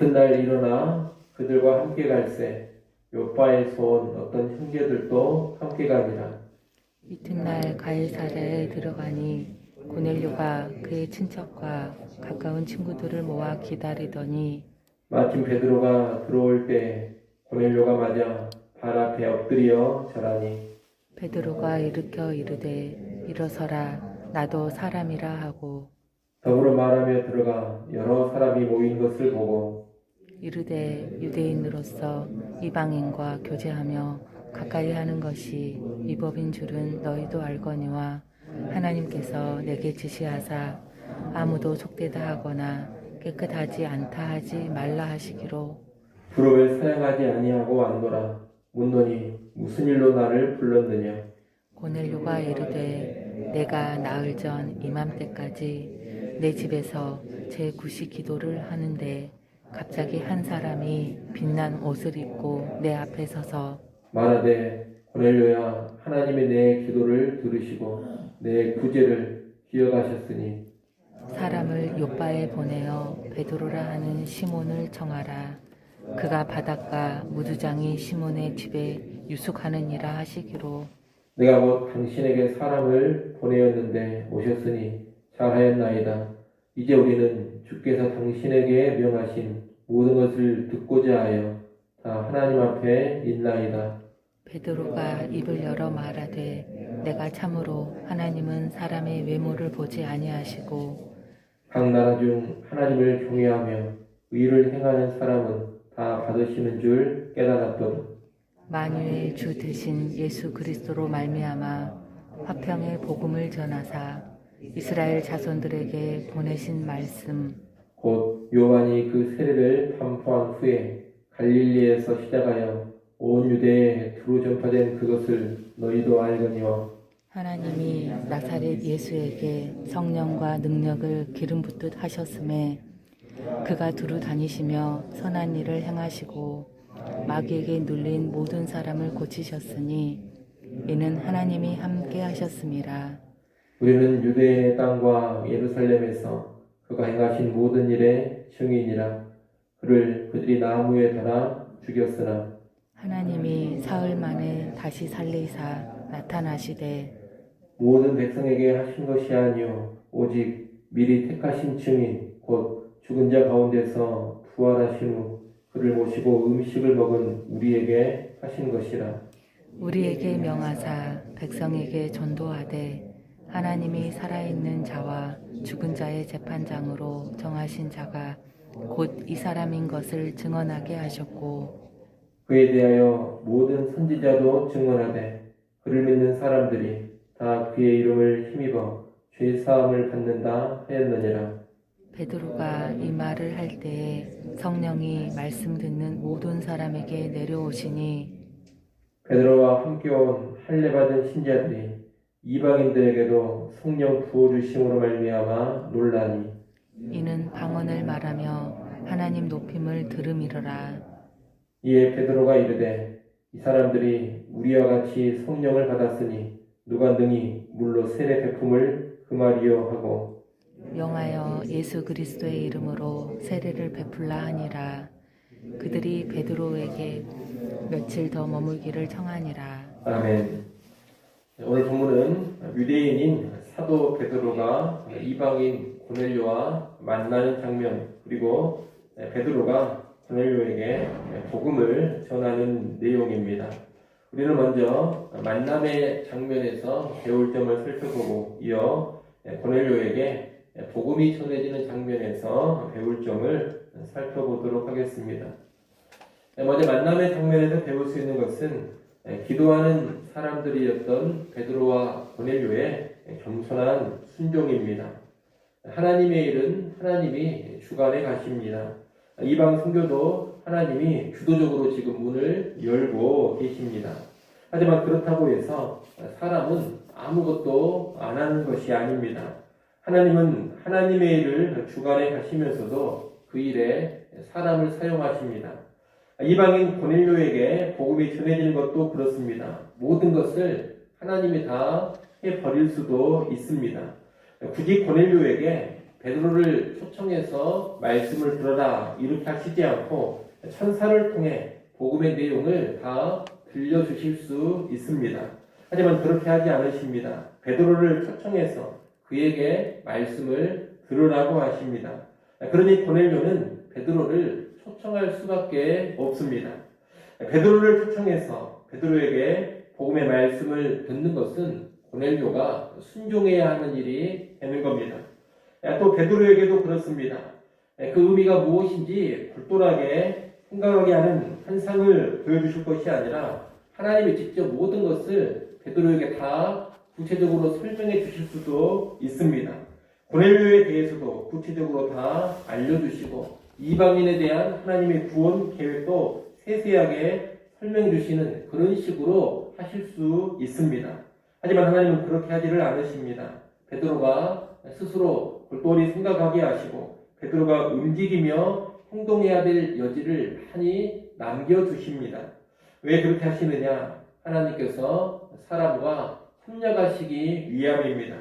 이튿날 일어나 그들과 함께 갈새 요파에서 온 어떤 형제들도 함께 가니라. 이튿날 가이사랴에 들어가니 고넬료가 그의 친척과 가까운 친구들을 모아 기다리더니 마침 베드로가 들어올 때 고넬료가 맞아 발 앞에 엎드려 절하니 베드로가 일으켜 이르되 일어서라 나도 사람이라 하고 더불어 말하며 들어가 여러 사람이 모인 것을 보고 이르되 유대인으로서 이방인과 교제하며 가까이 하는 것이 위법인 줄은 너희도 알거니와 하나님께서 내게 지시하사 아무도 속되다 하거나 깨끗하지 않다 하지 말라 하시기로. 부름을 사양하지 아니하고 안노라. 묻노니 무슨 일로 나를 불렀느냐? 고넬료가 이르되 내가 나흘 전 이맘때까지 내 집에서 제 구시 기도를 하는데 갑자기 한 사람이 빛난 옷을 입고 내 앞에 서서 말하되 고넬료야 하나님의 내 기도를 들으시고 내 구제를 기억하셨으니. 사람을 요바에 보내어 베드로라 하는 시몬을 청하라. 그가 바닷가 무두장이 시몬의 집에 유숙하느니라 하시기로. 내가 곧 당신에게 사람을 보내었는데 오셨으니 잘하였나이다. 이제 우리는 주께서 당신에게 명하신 모든 것을 듣고자 하여 다 하나님 앞에 있나이다. 베드로가 입을 열어 말하되 내가 참으로 하나님은 사람의 외모를 보지 아니하시고 각 나라 중 하나님을 경외하며 의를 행하는 사람은 다 받으시는 줄 깨달았도다. 만유의 주 되신 예수 그리스도로 말미암아 화평의 복음을 전하사 이스라엘 자손들에게 보내신 말씀. 곧 요한이 그 세례를 반포한 후에 갈릴리에서 시작하여 온 유대에 두루 전파된 그것을 너희도 알거니와 하나님이 나사렛 예수에게 성령과 능력을 기름 붓듯 하셨음에 그가 두루 다니시며 선한 일을 행하시고 마귀에게 눌린 모든 사람을 고치셨으니 이는 하나님이 함께 하셨음이라 우리는 유대의 땅과 예루살렘에서 그가 행하신 모든 일의 증인이라. 그를 그들이 나무에 달아 죽였으나 하나님이 사흘 만에 다시 살리사 나타나시되 모든 백성에게 하신 것이 아니요 오직 미리 택하신 증인 곧 죽은 자 가운데서 부활하신 후 그를 모시고 음식을 먹은 우리에게 하신 것이라. 우리에게 명하사 백성에게 전도하되 하나님이 살아있는 자와 죽은 자의 재판장으로 정하신 자가 곧 이 사람인 것을 증언하게 하셨고 그에 대하여 모든 선지자도 증언하되 그를 믿는 사람들이 다 그의 이름을 힘입어 죄 사함을 받는다 하였느니라. 베드로가 이 말을 할 때에 성령이 말씀 듣는 모든 사람에게 내려오시니 베드로와 함께 온 할례 받은 신자들이 이방인들에게도 성령 부어 주심으로 말미암아 놀라니. 이는 방언을 말하며 하나님 높임을 들음이러라. 이에 베드로가 이르되 이 사람들이 우리와 같이 성령을 받았으니 누가 능히 물로 세례 베품을 금하리요? 하고 명하여 예수 그리스도의 이름으로 세례를 베풀라 하니라. 그들이 베드로에게 며칠 더 머물기를 청하니라. 아멘. 오늘 본문은 유대인인 사도 베드로가 이방인 고넬료와 만나는 장면 그리고 베드로가 고넬료에게 복음을 전하는 내용입니다. 우리는 먼저 만남의 장면에서 배울 점을 살펴보고 이어 고넬료에게 복음이 전해지는 장면에서 배울 점을 살펴보도록 하겠습니다. 먼저 만남의 장면에서 배울 수 있는 것은 기도하는 사람들이었던 베드로와 고넬료의 겸손한 순종입니다. 하나님의 일은 하나님이 주관해 가십니다. 이방 선교도 하나님이 주도적으로 지금 문을 열고 계십니다. 하지만 그렇다고 해서 사람은 아무것도 안 하는 것이 아닙니다. 하나님은 하나님의 일을 주관해 가시면서도 그 일에 사람을 사용하십니다. 이방인 고넬료에게 복음이 전해지는 것도 그렇습니다. 모든 것을 하나님이 다 해버릴 수도 있습니다. 굳이 고넬료에게 베드로를 초청해서 말씀을 들어라 이렇게 하시지 않고 천사를 통해 복음의 내용을 다 들려주실 수 있습니다. 하지만 그렇게 하지 않으십니다. 베드로를 초청해서 그에게 말씀을 들으라고 하십니다. 그러니 고넬료는 베드로를 초청할 수밖에 없습니다. 베드로를 초청해서 베드로에게 복음의 말씀을 듣는 것은 고넬료가 순종해야 하는 일이 되는 겁니다. 또 베드로에게도 그렇습니다. 그 의미가 무엇인지 골똘하게 생각하게 하는 환상을 보여주실 것이 아니라 하나님이 직접 모든 것을 베드로에게 다 구체적으로 설명해 주실 수도 있습니다. 고넬료에 대해서도 구체적으로 다 알려주시고 이방인에 대한 하나님의 구원 계획도 세세하게 설명해 주시는 그런 식으로 하실 수 있습니다. 하지만 하나님은 그렇게 하지를 않으십니다. 베드로가 스스로 골똘히 생각하게 하시고 베드로가 움직이며 행동해야 될 여지를 많이 남겨주십니다. 왜 그렇게 하시느냐? 하나님께서 사람과 협력하시기 위함입니다.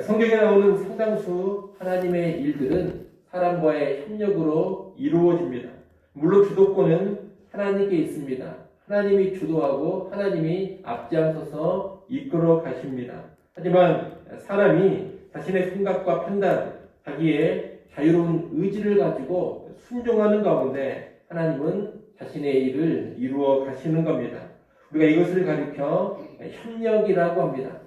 성경에 나오는 상당수 하나님의 일들은 사람과의 협력으로 이루어집니다. 물론 주도권은 하나님께 있습니다. 하나님이 주도하고 하나님이 앞장서서 이끌어 가십니다. 하지만 사람이 자신의 생각과 판단, 자기의 자유로운 의지를 가지고 순종하는 가운데 하나님은 자신의 일을 이루어 가시는 겁니다. 우리가 이것을 가리켜 협력이라고 합니다.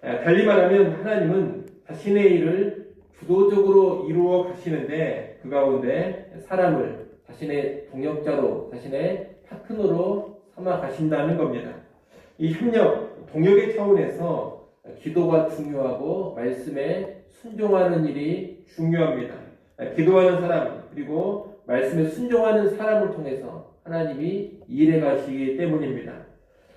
달리 말하면 하나님은 자신의 일을 주도적으로 이루어 가시는데 그 가운데 사람을 자신의 동역자로, 자신의 파트너로 삼아 가신다는 겁니다. 이 협력, 동역의 차원에서 기도가 중요하고 말씀에 순종하는 일이 중요합니다. 기도하는 사람, 그리고 말씀에 순종하는 사람을 통해서 하나님이 일해 가시기 때문입니다.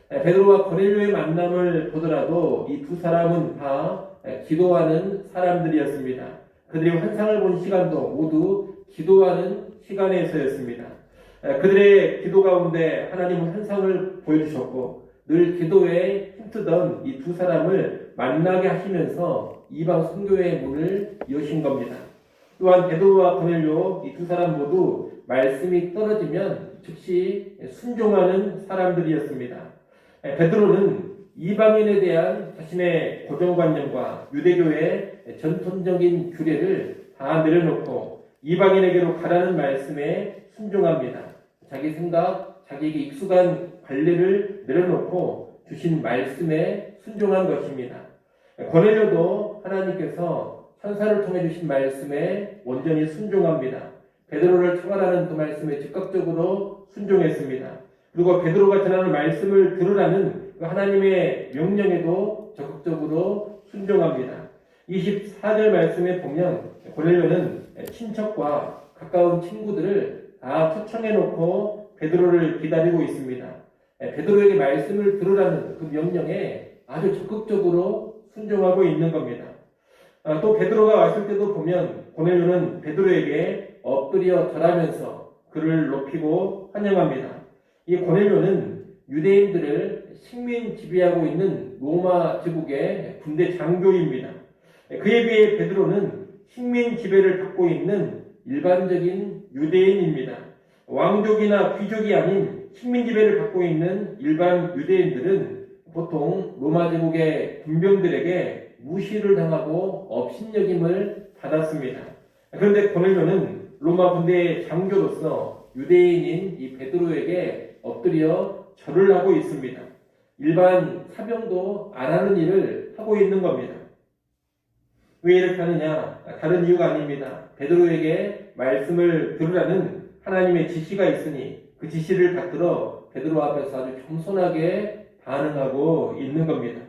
베드로와 고넬료의 만남을 보더라도 이 두 사람은 다 기도하는 사람들이었습니다. 그들이 환상을 본 시간도 모두 기도하는 시간에서였습니다. 그들의 기도 가운데 하나님은 환상을 보여주셨고 늘 기도에 힘쓰던 이 두 사람을 만나게 하시면서 이방 선교의 문을 여신 겁니다. 또한 베드로와 고넬료 이 두 사람 모두 말씀이 떨어지면 즉시 순종하는 사람들이었습니다. 베드로는 이방인에 대한 자신의 고정관념과 유대교의 전통적인 규례를 다 내려놓고 이방인에게로 가라는 말씀에 순종합니다. 자기 생각, 자기에게 익숙한 관례를 내려놓고 주신 말씀에 순종한 것입니다. 고넬료도 하나님께서 천사를 통해 주신 말씀에 온전히 순종합니다. 베드로를 처벌하는 그 말씀에 즉각적으로 순종했습니다. 그리고 베드로가 전하는 말씀을 들으라는 그 하나님의 명령에도 적극적으로 순종합니다. 24절 말씀에 보면 고넬료는 친척과 가까운 친구들을 다 초청해 놓고 베드로를 기다리고 있습니다. 베드로에게 말씀을 들으라는 그 명령에 아주 적극적으로 순종하고 있는 겁니다. 아, 또 베드로가 왔을 때도 보면 고넬료는 베드로에게 엎드려 절하면서 그를 높이고 환영합니다. 이 고넬료는 유대인들을 식민 지배하고 있는 로마 제국의 군대 장교입니다. 그에 비해 베드로는 식민 지배를 받고 있는 일반적인 유대인입니다. 왕족이나 귀족이 아닌 식민 지배를 받고 있는 일반 유대인들은 보통 로마 제국의 군병들에게 무시를 당하고 업신여김을 받았습니다. 그런데 고넬료는 로마 군대의 장교로서 유대인인 이 베드로에게 엎드려 절을 하고 있습니다. 일반 사병도 안 하는 일을 하고 있는 겁니다. 왜 이렇게 하느냐? 다른 이유가 아닙니다. 베드로에게 말씀을 들으라는 하나님의 지시가 있으니 그 지시를 받들어 베드로 앞에서 아주 겸손하게 반응하고 있는 겁니다.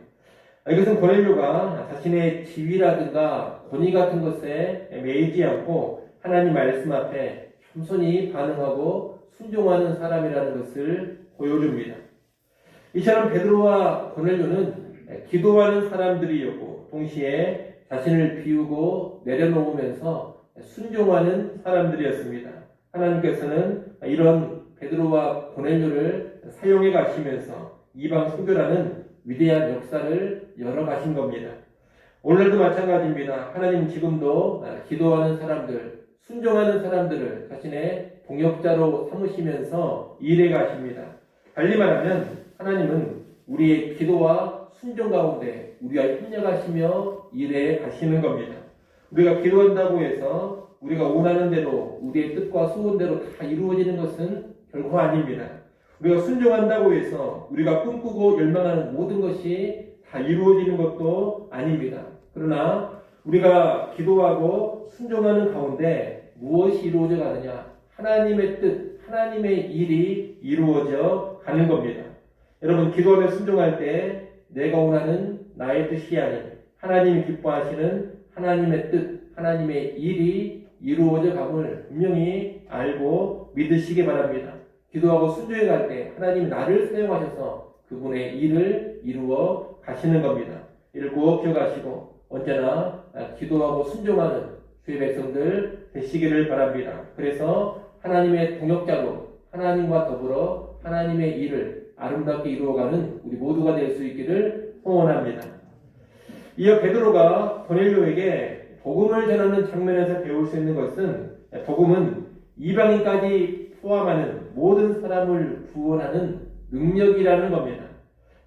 이것은 고넬료가 자신의 지위라든가 권위 같은 것에 매이지 않고 하나님 말씀 앞에 겸손히 반응하고 순종하는 사람이라는 것을 보여줍니다. 이처럼 베드로와 고넬료는 기도하는 사람들이었고 동시에 자신을 비우고 내려놓으면서 순종하는 사람들이었습니다. 하나님께서는 이런 베드로와 고넬료를 사용해 가시면서 이방 선교라는 위대한 역사를 열어 가신 겁니다. 오늘도 마찬가지입니다. 하나님 지금도 아, 기도하는 사람들, 순종하는 사람들을 자신의 동역자로 삼으시면서 일해 가십니다. 달리 말하면 하나님은 우리의 기도와 순종 가운데 우리와 협력하시며 일해 가시는 겁니다. 우리가 기도한다고 해서 우리가 원하는 대로 우리의 뜻과 소원대로 다 이루어지는 것은 결코 아닙니다. 우리가 순종한다고 해서 우리가 꿈꾸고 열망하는 모든 것이 다 이루어지는 것도 아닙니다. 그러나 우리가 기도하고 순종하는 가운데 무엇이 이루어져 가느냐? 하나님의 뜻, 하나님의 일이 이루어져 가는 겁니다. 여러분, 기도하며 순종할 때 내가 원하는 나의 뜻이 아닌 하나님이 기뻐하시는 하나님의 뜻, 하나님의 일이 이루어져 감을 분명히 알고 믿으시기 바랍니다. 기도하고 순종해 갈 때 하나님 나를 사용하셔서 그분의 일을 이루어 가시는 겁니다. 이를 꼭 기억하시고 언제나 기도하고 순종하는 주의 백성들 되시기를 바랍니다. 그래서 하나님의 동역자로 하나님과 더불어 하나님의 일을 아름답게 이루어가는 우리 모두가 될 수 있기를 소원합니다. 이어 베드로가 고넬료에게 복음을 전하는 장면에서 배울 수 있는 것은 복음은 이방인까지 포함하는 모든 사람을 구원하는 능력이라는 겁니다.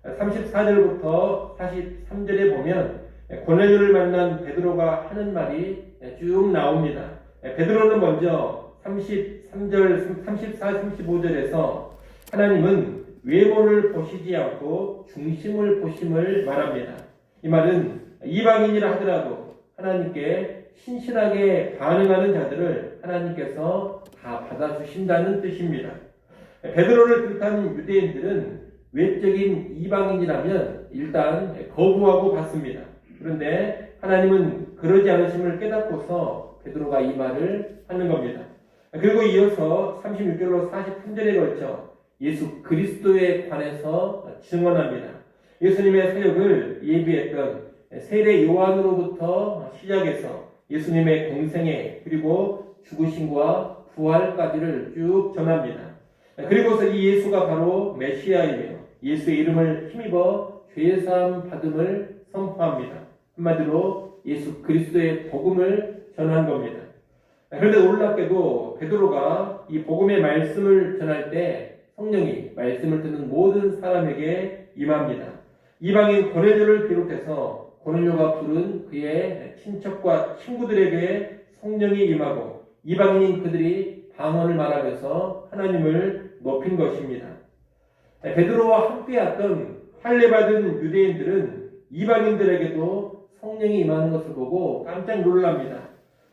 34절부터 43절에 보면 고넬료를 만난 베드로가 하는 말이 쭉 나옵니다. 베드로는 먼저 33절, 34, 35절에서 하나님은 외모를 보시지 않고 중심을 보심을 말합니다. 이 말은 이방인이라 하더라도 하나님께 신실하게 반응하는 자들을 하나님께서 다 받아주신다는 뜻입니다. 베드로를 비롯한 유대인들은 외적인 이방인이라면 일단 거부하고 받습니다. 그런데 하나님은 그러지 않으심을 깨닫고서 베드로가 이 말을 하는 겁니다. 그리고 이어서 36절로 43절에 걸쳐 예수 그리스도에 관해서 증언합니다. 예수님의 사역을 예비했던 세례 요한으로부터 시작해서 예수님의 공생애 그리고 죽으심과 부활까지를 쭉 전합니다. 그리고서 이 예수가 바로 메시아이며 예수의 이름을 힘입어 죄사함 받음을 선포합니다. 한마디로 예수 그리스도의 복음을 전한 겁니다. 그런데 놀랍게도 베드로가 이 복음의 말씀을 전할 때 성령이 말씀을 듣는 모든 사람에게 임합니다. 이방인 고넬료를 비롯해서 고넬료가 부른 그의 친척과 친구들에게 성령이 임하고 이방인인 그들이 방언을 말하면서 하나님을 높인 것입니다. 베드로와 함께했던 할례받은 유대인들은 이방인들에게도 성령이 임하는 것을 보고 깜짝 놀랍니다.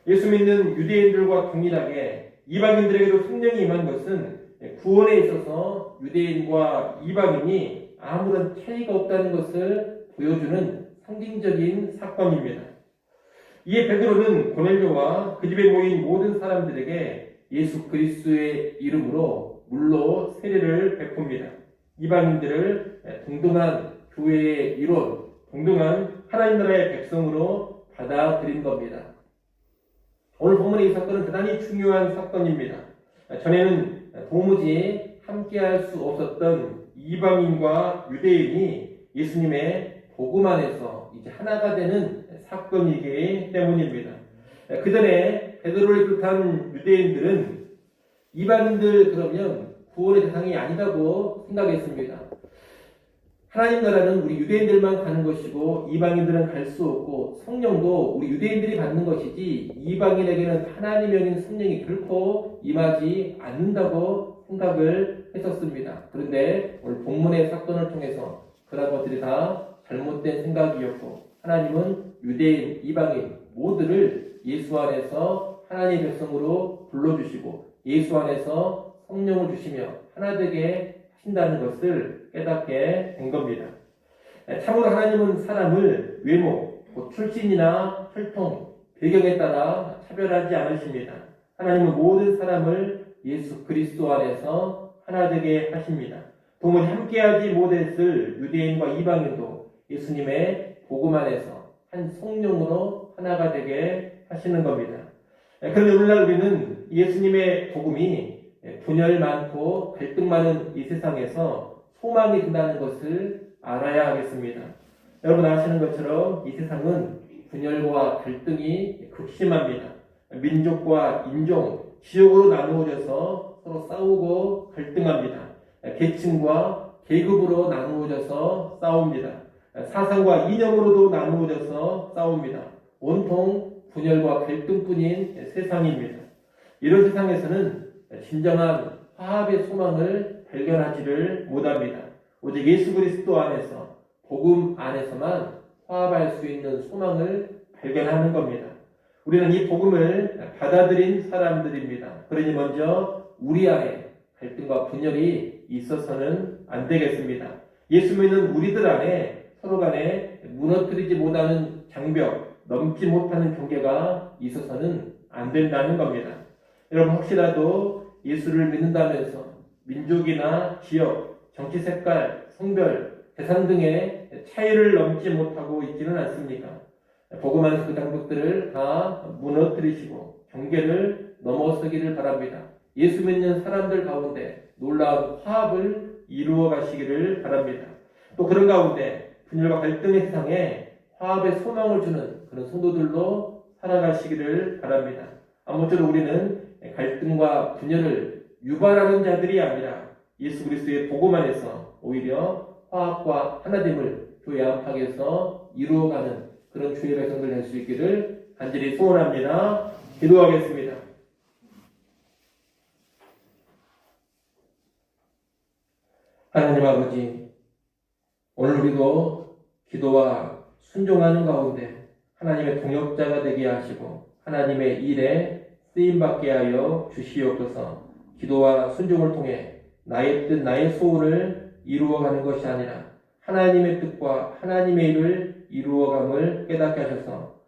예수 믿는 유대인들과 동일하게 이방인들에게도 성령이 임한 것은 구원에 있어서 유대인과 이방인이 아무런 차이가 없다는 것을 보여주는 상징적인 사건입니다. 이에 베드로는 고넬료와 그 집에 모인 모든 사람들에게 예수 그리스도의 이름으로 물로 세례를 베풉니다. 이방인들을 동등한 교회의 일원, 동등한 하나님 나라의 백성으로 받아들인 겁니다. 오늘 본문의 이 사건은 대단히 중요한 사건입니다. 전에는 도무지 함께할 수 없었던 이방인과 유대인이 예수님의 복음 안에서 이제 하나가 되는 사건이기 때문입니다. 그 전에 베드로를 비롯한 유대인들은 이방인들 그러면 구원의 대상이 아니라고 생각했습니다. 하나님 나라는 우리 유대인들만 가는 것이고 이방인들은 갈 수 없고 성령도 우리 유대인들이 받는 것이지 이방인에게는 하나님의 영인 성령이 결코 임하지 않는다고 생각을 했었습니다. 그런데 오늘 본문의 사건을 통해서 그런 것들이 다 잘못된 생각이었고 하나님은 유대인, 이방인 모두를 예수 안에서 하나님의 백성으로 불러주시고 예수 안에서 성령을 주시며 하나 되게 하신다는 것을 깨닫게 된 겁니다. 참으로 하나님은 사람을 외모, 뭐 출신이나 혈통, 배경에 따라 차별하지 않으십니다. 하나님은 모든 사람을 예수 그리스도 안에서 하나 되게 하십니다. 도무지 함께하지 못했을 유대인과 이방인도 예수님의 복음 안에서 한 성령으로 하나가 되게 하시는 겁니다. 그런데 오늘날 우리는 예수님의 복음이 분열 많고 갈등 많은 이 세상에서 소망이 된다는 것을 알아야 하겠습니다. 여러분 아시는 것처럼 이 세상은 분열과 갈등이 극심합니다. 민족과 인종, 지역으로 나누어져서 서로 싸우고 갈등합니다. 계층과 계급으로 나누어져서 싸웁니다. 사상과 이념으로도 나누어져서 싸웁니다. 온통 분열과 갈등뿐인 세상입니다. 이런 세상에서는 진정한 화합의 소망을 발견하지를 못합니다. 오직 예수 그리스도 안에서 복음 안에서만 화합할 수 있는 소망을 발견하는 겁니다. 우리는 이 복음을 받아들인 사람들입니다. 그러니 먼저 우리 안에 갈등과 분열이 있어서는 안 되겠습니다. 예수 믿는 우리들 안에 서로 간에 무너뜨리지 못하는 장벽, 넘지 못하는 경계가 있어서는 안 된다는 겁니다. 여러분 혹시라도 예수를 믿는다면서 민족이나 지역, 정치 색깔, 성별, 대상 등의 차이를 넘지 못하고 있지는 않습니까? 복음 안에서 그 장벽들을 다 무너뜨리시고 경계를 넘어서기를 바랍니다. 예수 믿는 사람들 가운데 놀라운 화합을 이루어 가시기를 바랍니다. 또 그런 가운데 분열과 갈등의 세상에 화합의 소망을 주는 그런 성도들로 살아가시기를 바랍니다. 아무쪼록 우리는 갈등과 분열을 유발하는 자들이 아니라 예수 그리스도의 복음 안에서 오히려 화합과 하나됨을 교회 안팎에서 이루어가는 그런 주의 백성들 될 수 있기를 간절히 소원합니다. 기도하겠습니다. 하나님 아버지, 오늘 우리도 기도와 순종하는 가운데 하나님의 동역자가 되게 하시고 하나님의 일에 쓰임받게 하여 주시옵소서 기도와 순종을 통해 나의 뜻, 나의 소원을 이루어가는 것이 아니라 하나님의 뜻과 하나님의 일을 이루어감을 깨닫게 하셔서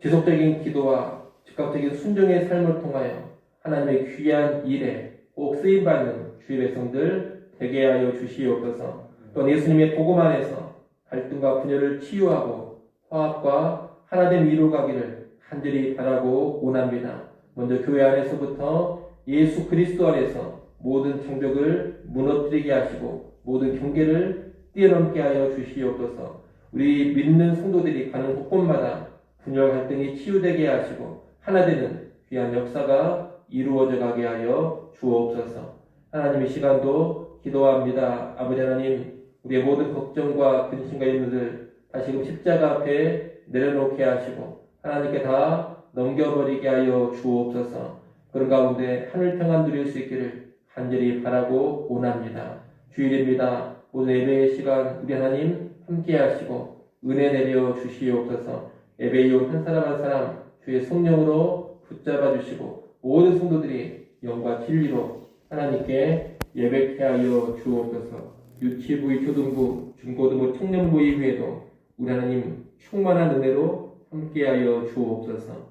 지속적인 기도와 즉각적인 순종의 삶을 통하여 하나님의 귀한 일에 꼭 쓰임받는 주의 백성들 되게 하여 주시옵소서 또 예수님의 복음 안에서 갈등과 분열을 치유하고 화합과 하나됨 이루어가기를 간절히 바라고 원합니다. 먼저 교회 안에서부터 예수 그리스도 안에서 모든 장벽을 무너뜨리게 하시고 모든 경계를 뛰어넘게 하여 주시옵소서. 우리 믿는 성도들이 가는 곳곳마다 분열 갈등이 치유되게 하시고 하나 되는 귀한 역사가 이루어져 가게 하여 주옵소서. 하나님 의 시간도 기도합니다. 아버지 하나님, 우리의 모든 걱정과 근심과 있는들 다시금 십자가 앞에 내려놓게 하시고 하나님께 다 넘겨버리게 하여 주옵소서. 그런 가운데 하늘 평안 누릴 수 있기를 간절히 바라고 원합니다. 주일입니다. 오늘 예배의 시간 우리 하나님 함께 하시고 은혜 내려 주시옵소서. 예배에 온한 사람 한 사람 주의 성령으로 붙잡아 주시고 모든 성도들이 영과 진리로 하나님께 예배케 하여 주옵소서. 유치부의 초등부, 중고등부, 청년부 이후에도 우리 하나님 충만한 은혜로 함께하여 주옵소서.